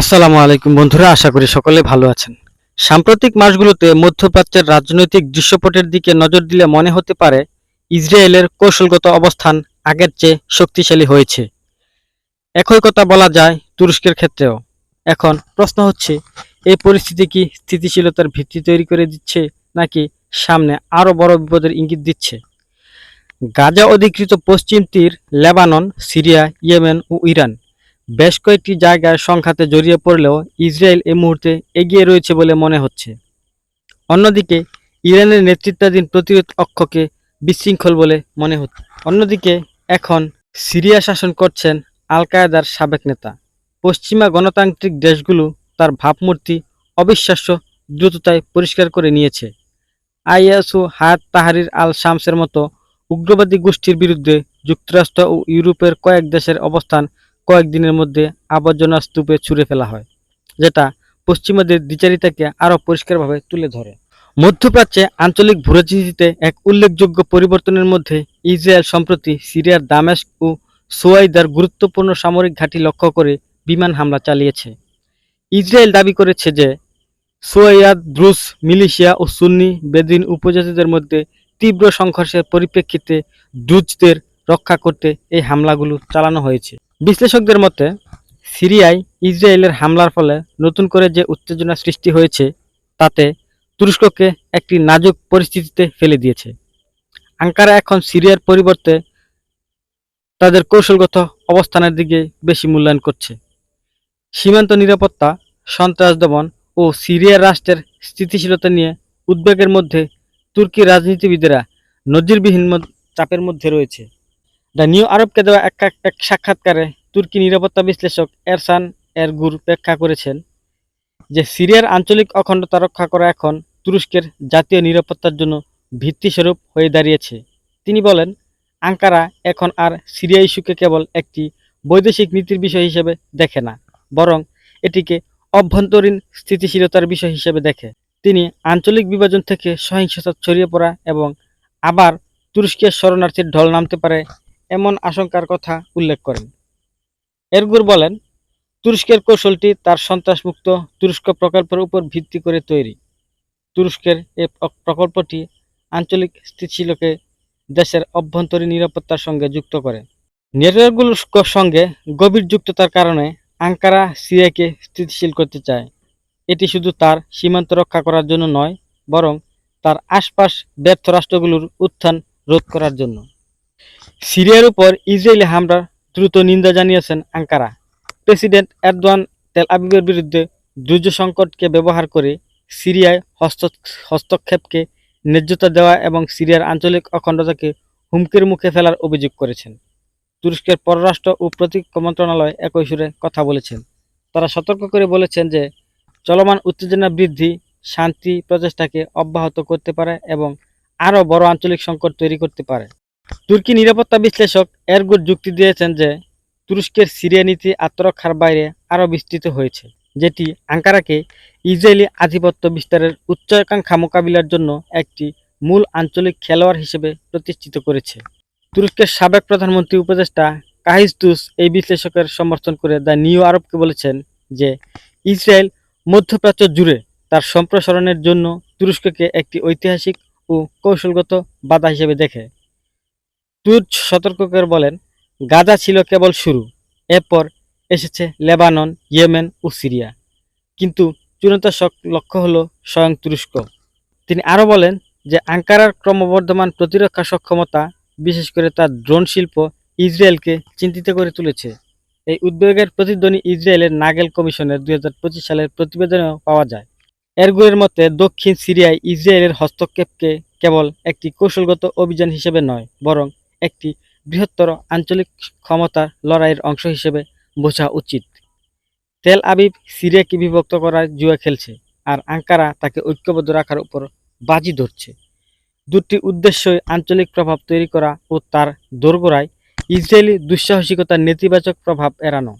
আসসালামু আলাইকুম বন্ধুরা, আশা করি সকলে ভালো আছেন। সাম্প্রতিক মাসগুলোতে মধ্যপ্রাচ্যের রাজনৈতিক দৃশ্যপটের দিকে নজর দিলে মনে হতে পারে, ইসরায়েলের কৌশলগত অবস্থান আগের চেয়ে শক্তিশালী হয়েছে। একই কথা বলা যায় তুরস্কের ক্ষেত্রেও। এখন প্রশ্ন হচ্ছে, এই পরিস্থিতি কি স্থিতিশীলতার ভিত্তি তৈরি করে দিচ্ছে, নাকি সামনে আরও বড় বিপদের ইঙ্গিত দিচ্ছে? গাজা অধিকৃত পশ্চিম তীর, লেবানন, সিরিয়া, ইয়েমেন ও ইরান বেশ কয়েকটি জায়গায় সংঘাতে জড়িয়ে পড়লেও ইসরায়েল এই মুহূর্তে এগিয়ে রয়েছে বলে মনে হচ্ছে। অন্যদিকে, ইরানের নেতৃত্বাধীন প্রতিরোধ অক্ষকে বিশৃঙ্খল বলে মনে হচ্ছে। অন্যদিকে, এখন সিরিয়া শাসন করছেন আল কায়েদার সাবেক নেতা। পশ্চিমা গণতান্ত্রিক দেশগুলো তার ভাবমূর্তি অবিশ্বাস্য দ্রুততায় পরিষ্কার করে নিয়েছে। আইএসও হায়াত তাহারির আল শামসের মতো উগ্রবাদী গোষ্ঠীর বিরুদ্ধে যুক্তরাষ্ট্র ও ইউরোপের কয়েক দেশের অবস্থান কয়েকদিনের মধ্যে আবর্জনা স্তূপে ছুঁড়ে ফেলা হয়, যেটা পশ্চিমাদের দ্বিচারিতাকে আরও পরিষ্কারভাবে তুলে ধরে। মধ্যপ্রাচ্যে আঞ্চলিক ভূরাজনীতিতে এক উল্লেখযোগ্য পরিবর্তনের মধ্যে ইসরায়েল সম্প্রতি সিরিয়ার দামেস্ক ও সোয়াইদার গুরুত্বপূর্ণ সামরিক ঘাঁটি লক্ষ্য করে বিমান হামলা চালিয়েছে। ইসরায়েল দাবি করেছে যে সোয়াইয়াদ, দ্রুস, মিলিশিয়া ও সুন্নি বেদিন উপজাতিদের মধ্যে তীব্র সংঘর্ষের পরিপ্রেক্ষিতে দ্রুজদের রক্ষা করতে এই হামলাগুলো চালানো হয়েছে। বিশ্লেষকদের মতে, সিরিয়ায় ইসরায়েলের হামলার ফলে নতুন করে যে উত্তেজনা সৃষ্টি হয়েছে, তাতে তুরস্ককে একটি নাজুক পরিস্থিতিতে ফেলে দিয়েছে। আঙ্কারা এখন সিরিয়ার পরিবর্তে তাদের কৌশলগত অবস্থানের দিকে বেশি মূল্যায়ন করছে। সীমান্ত নিরাপত্তা, সন্ত্রাস দমন ও সিরিয়ার রাষ্ট্রের স্থিতিশীলতা নিয়ে উদ্বেগের মধ্যে তুর্কি রাজনীতিবিদেরা নজিরবিহীন চাপের মধ্যে রয়েছে। দ্য নিউ আরবকে দেওয়া এক এক- সাক্ষাৎকারে তুর্কি নিরাপত্তা বিশ্লেষক এরসান এরগুর ব্যাখ্যা করেছেন যে সিরিয়ার আঞ্চলিক অখণ্ডতা রক্ষা করা এখন তুরস্কের জাতীয় নিরাপত্তার জন্য ভিত্তিস্বরূপ হয়ে দাঁড়িয়েছে। তিনি বলেন, আঙ্কারা এখন আর সিরিয়া ইস্যুকে কেবল একটি বৈদেশিক নীতির বিষয় হিসেবে দেখে না, বরং এটিকে অভ্যন্তরীণ স্থিতিশীলতার বিষয় হিসেবে দেখে। তিনি আঞ্চলিক বিভাজন থেকে সহিংসতা ছড়িয়ে পড়া এবং আবার তুরস্কের শরণার্থীর ঢল নামতে পারে এমন আশঙ্কার কথা উল্লেখ করেন। এরগুর বলেন, তুরস্কের কৌশলটি তার সন্ত্রাসমুক্ত তুরস্ক প্রকল্পের উপর ভিত্তি করে তৈরি। তুরস্কের এই প্রকল্পটি আঞ্চলিক স্থিতিশীলকে দেশের অভ্যন্তরীণ নিরাপত্তার সঙ্গে যুক্ত করে। নেটওয়ার্কগুলোর সঙ্গে গভীর যুক্ততার কারণে আঙ্কারা সিরিয়াকে স্থিতিশীল করতে চায়। এটি শুধু তার সীমান্ত রক্ষা করার জন্য নয়, বরং তার আশপাশ ব্যর্থ রাষ্ট্রগুলোর উত্থান রোধ করার জন্য। সিরিয়ার উপর ইসরায়েলি হামলার দ্রুত নিন্দা জানিয়েছেন আঙ্কারা। প্রেসিডেন্ট এরদোয়ান তেল আবিবের বিরুদ্ধে দুর্য সংকটকে ব্যবহার করে সিরিয়ায় হস্ত, হস্তক্ষেপকে ন্যায্যতা দেওয়া এবং সিরিয়ার আঞ্চলিক অখণ্ডতাকে হুমকির মুখে ফেলার অভিযোগ করেছেন। তুরস্কের পররাষ্ট্র ও প্রতিরক্ষা মন্ত্রণালয় একই সুরে কথা বলেছেন। তারা সতর্ক করে বলেছেন যে, চলমান উত্তেজনা বৃদ্ধি শান্তি প্রচেষ্টাকে অব্যাহত করতে পারে এবং আরও বড় আঞ্চলিক সংকট তৈরি করতে পারে। তুর্কি নিরাপত্তা বিশ্লেষক এরগুর যুক্তি দিয়েছেন যে তুরস্কের সিরিয়া নীতি আত্মরক্ষার বাইরে আরও বিস্তৃত হয়েছে, যেটি আঙ্কারাকে ইসরায়েলি আধিপত্য বিস্তারের উচ্চাকাঙ্ক্ষা মোকাবিলার জন্য একটি মূল আঞ্চলিক খেলোয়াড় হিসেবে প্রতিষ্ঠিত করেছে। তুরস্কের সাবেক প্রধানমন্ত্রী উপদেষ্টা কাহিস্তুস এই বিশ্লেষকের সমর্থন করে দ্য নিউ আরবকে বলেছেন যে ইসরায়েল মধ্যপ্রাচ্য জুড়ে তার সম্প্রসারণের জন্য তুরস্ককে একটি ঐতিহাসিক ও কৌশলগত বাধা হিসেবে দেখে। তুর্চ সতর্ক করে বলেন, গাজা ছিল কেবল শুরু, এরপর এসেছে লেবানন, ইয়েমেন ও সিরিয়া। কিন্তু চূড়ান্ত লক্ষ্য হলো স্বয়ং তুরস্ক তিনি আরও বলেন যে, আঙ্কারার ক্রমবর্ধমান প্রতিরক্ষা সক্ষমতা, বিশেষ করে তার ড্রোন শিল্প ইসরায়েলকে চিন্তিত করে তুলেছে। এই উদ্বেগের প্রতিধ্বনি ইসরায়েলের নাগেল কমিশনের দুই হাজার পঁচিশ সালের প্রতিবেদনেও পাওয়া যায়। এরগুয়ের মতে, দক্ষিণ সিরিয়ায় ইসরায়েলের হস্তক্ষেপকে কেবল একটি কৌশলগত অভিযান হিসেবে নয়, বরং একটি বৃহত্তর আঞ্চলিক ক্ষমতার লড়াইয়ের অংশ হিসেবে বোঝা উচিত। তেল আবিব সিরিয়াকে বিভক্ত করার জুয়া খেলছে আর আঙ্কারা তাকে ঐক্যবদ্ধ রাখার উপর বাজি ধরছে। দুটি উদ্দেশ্যই আঞ্চলিক প্রভাব তৈরি করা ও তার দোরগোড়ায় ইসরায়েলি দুঃসাহসিকতার নেতিবাচক প্রভাব এড়ানো।